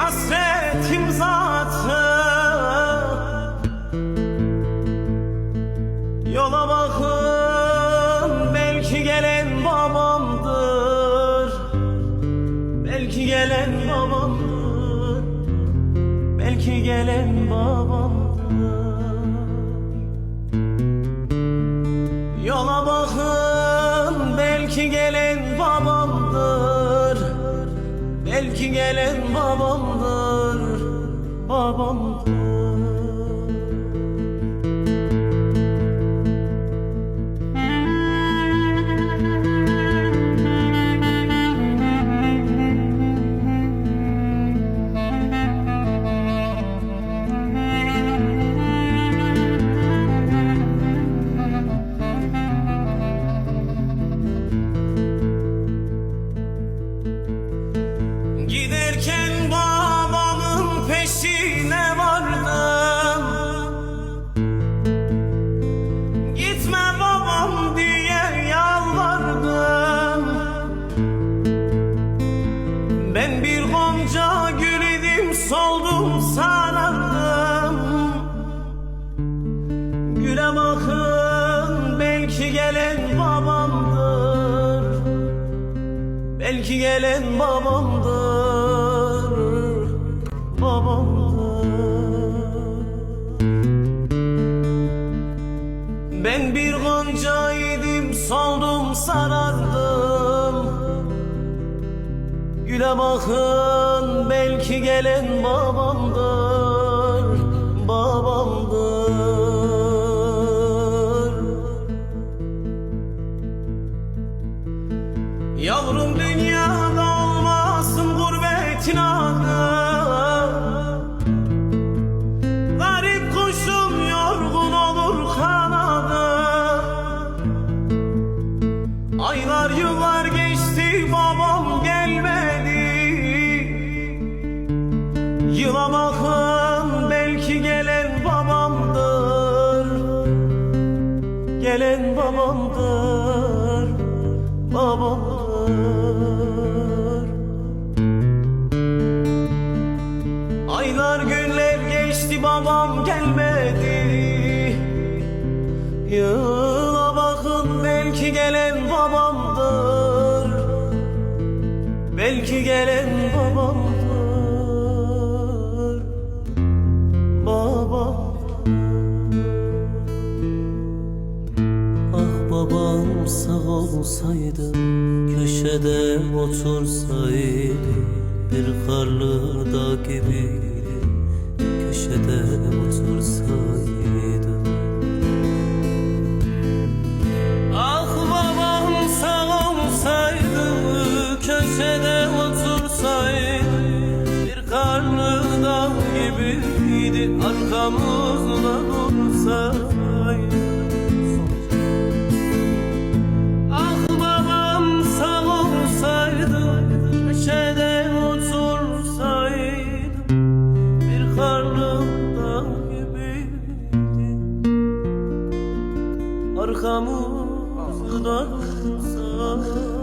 hasretim zaten Yola bakın belki gelen babamdır. Belki gelen babamdır. Belki gelen babamdır. Yola bakın belki gelen babamdır. Belki gelen babam Giderken babamın peşine Gonca gül idim soldum sarardım Güle bakın belki gelen babamdır. Belki gelen babamdır. Babamdır. Ben bir goncaydım Bakın belki gelen babamdır Babamdır. Yavrum dünyada Gelen babamdır Babamdır. Aylar günler geçti babam gelmedi. Yıla bakın belki gelen babamdır. Belki gelen babam sağ olsaydı Köşede otursaydı Bir karlı dağ gibiydi Köşede otursaydı. Ah babam sağ olsaydı Köşede otursaydı Bir karlı dağ gibiydi Arkamızda dursaydı Arkamızda dursaydı